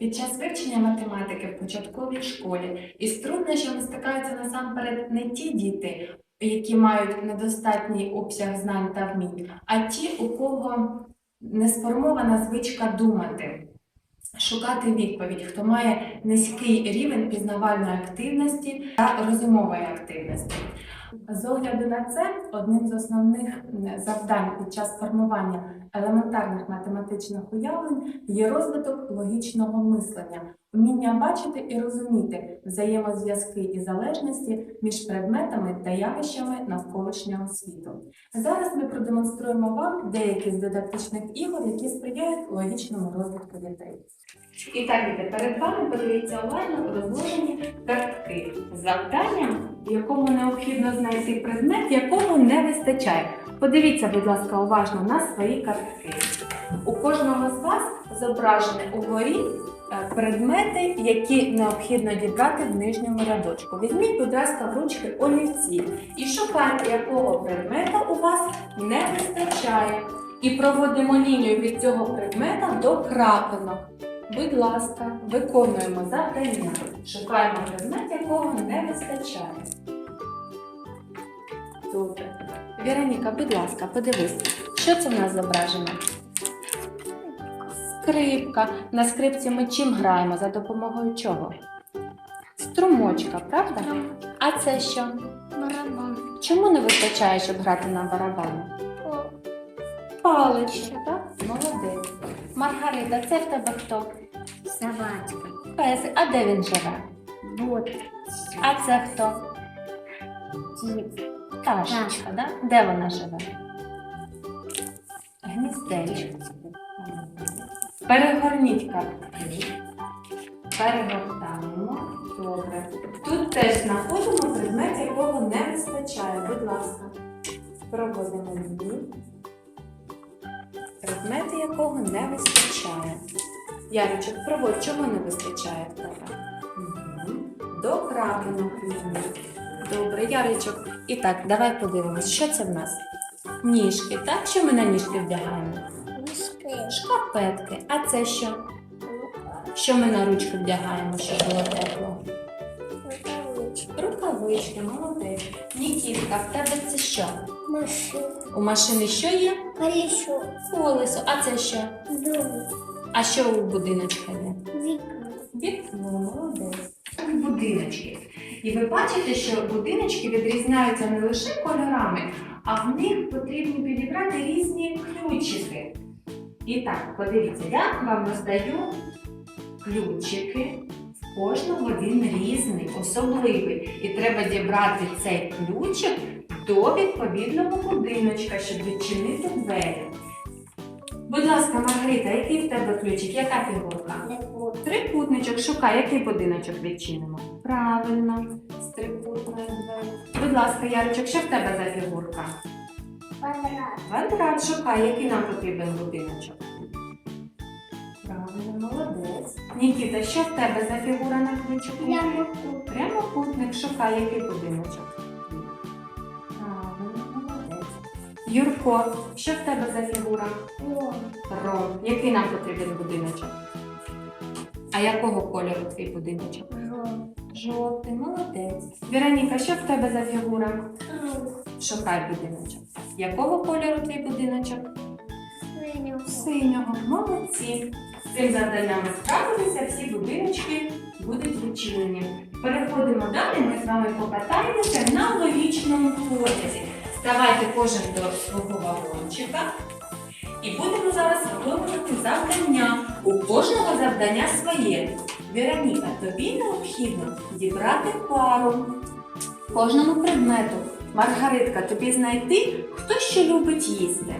Під час вивчення математики в початковій школі із труднощами стикаються насамперед не ті діти, які мають недостатній обсяг знань та вмінь, а ті, у кого не сформована звичка думати, шукати відповідь, хто має низький рівень пізнавальної активності та розумової активності. З огляду на це, одним з основних завдань під час формування елементарних математичних уявлень є розвиток логічного мислення, вміння бачити і розуміти взаємозв'язки і залежності між предметами та явищами навколишнього світу. Зараз ми продемонструємо вам деякі з дидактичних ігор, які сприяють логічному розвитку дітей. І так, діти, перед вами подивіться уважно розложені картки з завданням, якому необхідно знайти предмет, якого не вистачає. Подивіться, будь ласка, уважно на свої картки. У кожного з вас зображені угорі е, предмети, які необхідно дібрати в нижньому рядочку. Візьміть, будь ласка, в ручки олівці і шукайте, якого предмета у вас не вистачає. І проводимо лінію від цього предмета до крапинок. Будь ласка, виконуємо завдання. Шукаємо предмет, якого не вистачає. Добре. Віроніка, будь ласка, подивись, що це в нас зображено? Скрипка. На скрипці ми чим граємо? За допомогою чого? Струмочка, правда? А це що? Барабан. Чому не вистачає, щоб грати на барабані? Паличка, так? Молодець. Маргарита, це в тебе хто? Собачка. Песик. А де він живе? Вот. А це хто? Кит. Пташечка, да? Де вона живе? Гніздечко. Перегорніть картки. Перегортаємо. Добре. Тут теж знаходимо предмет, якого не вистачає. Будь ласка. Проводимо лінію. Предмети, якого не вистачає. Яричок, проводь, чого не вистачає в тебе? Мгм. До крапинок лінії. Добре, Яричок. І так, давай подивимось, що це в нас? Ніжки, так? Що ми на ніжки вдягаємо? Мишки. Шкарпетки. А це що? Що ми на ручки вдягаємо, щоб було тепло? Рукавички. Рукавички, молодець. Нікітка, в тебе це що? Машина. У машини що є? Колесо. Колесо. А це що? Дом. А що у будиночка є? Вікна. Вікно, молодець. Будиночки. І ви бачите, що будиночки відрізняються не лише кольорами, а в них потрібно підібрати різні ключики. І так, подивіться, я вам роздаю ключики. В кожного він різний, особливий. І треба дібрати цей ключик до відповідного будиночка, щоб відчинити двері. Будь ласка, Маргарита, який в тебе ключик? Яка фігурка? Трикутничок, шукай, який будиночок відчинимо. Правильно, з трикутної двері. Будь ласка, Яричок, що в тебе за фігурка? Квадрат. Квадрат, шукай, який нам потрібен будиночок. Правильно, молодець. Нікіта, що в тебе за фігура на ключику? Прямокут. Прямокутник, шукай, який будиночок. Правильно, молодець. Юрко, що в тебе за фігура? Лом. Ром. Який нам потрібен будиночок? А якого кольору твій будиночок? Жовтий, молодець. Вероніка, що в тебе за фігура? Круг. Шукай будиночок. Якого кольору твій будиночок? Синього. Синього. Молодці. З цим завданням справилися, всі будиночки будуть відчинені. Переходимо далі, ми з вами покатаємося на логічному потязі. Ставайте кожен до свого вагончика. І будемо зараз виконувати завдання. У кожного завдання своє. Вероніка, тобі необхідно дібрати пару кожному предмету. Маргаритка, тобі знайти, хто що любить їсти.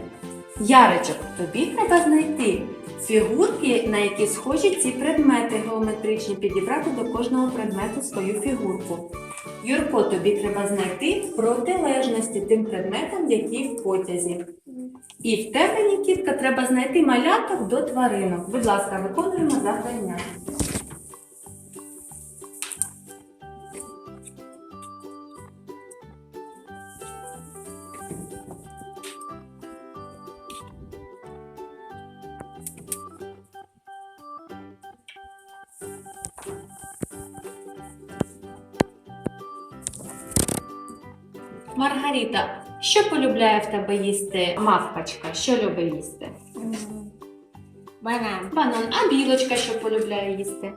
Яричок, тобі треба знайти фігурки, на які схожі ці предмети геометричні, підібрати до кожного предмету свою фігурку. Юрко, тобі треба знайти протилежності тим предметам, які в потязі. І в темені тітка треба знайти маляток до тваринок. Будь ласка, виконуємо завдання. Маргарита, що полюбляє в тебе їсти мавпочка? Що любить їсти? Банан. Банан, а білочка що полюбляє їсти?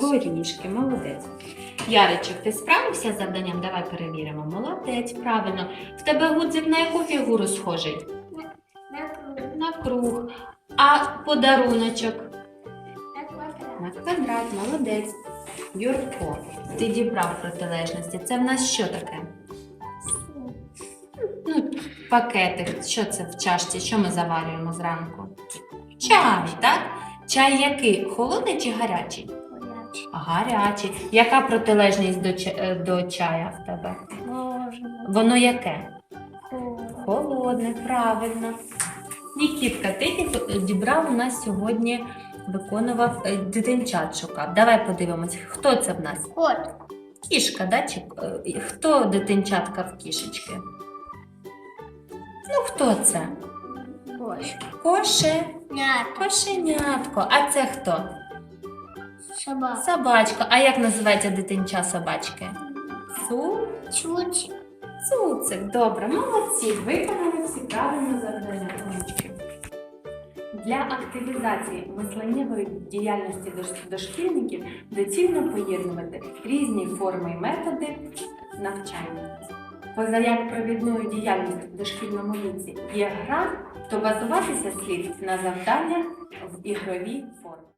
Горішки, молодець. Яричок, ти справився з завданням? Давай перевіримо. Молодець, правильно. В тебе гудзик на яку фігуру схожий? На круг. На круг. А подаруночок? На квадрат. На квадрат, молодець. Юрко, ти дібрав протилежності. Це в нас що таке? Ну, пакетик. Що це в чашці? Що ми заварюємо зранку? Чай, так? Чай який? Холодний чи гарячий? Гарячий. Яка протилежність до, ча- е, до чая в тебе? Можно. Воно яке? Холод. Холодне, правильно. Нікітка, ти діб- дібрав у нас сьогодні, виконував е, дитинчат шукав. Давай подивимось, хто це в нас? Кот. Кішка, да? Чи, е, хто дитинчатка в кішечки? Хто це? Кош. Коше, Нят. кошенятко. А це хто? Собака. Собачка. А як називається дитинча собачки? Су? Чуть. Цуцик, добре, молодці, виконали всі правильно завдання. Для активізації мисленнєвої діяльності дошкільників доцільно поєднувати різні форми і методи навчання. Поза як провідною діяльністю в дошкільному віці є гра, то базуватися слід на завданнях в ігровій формі.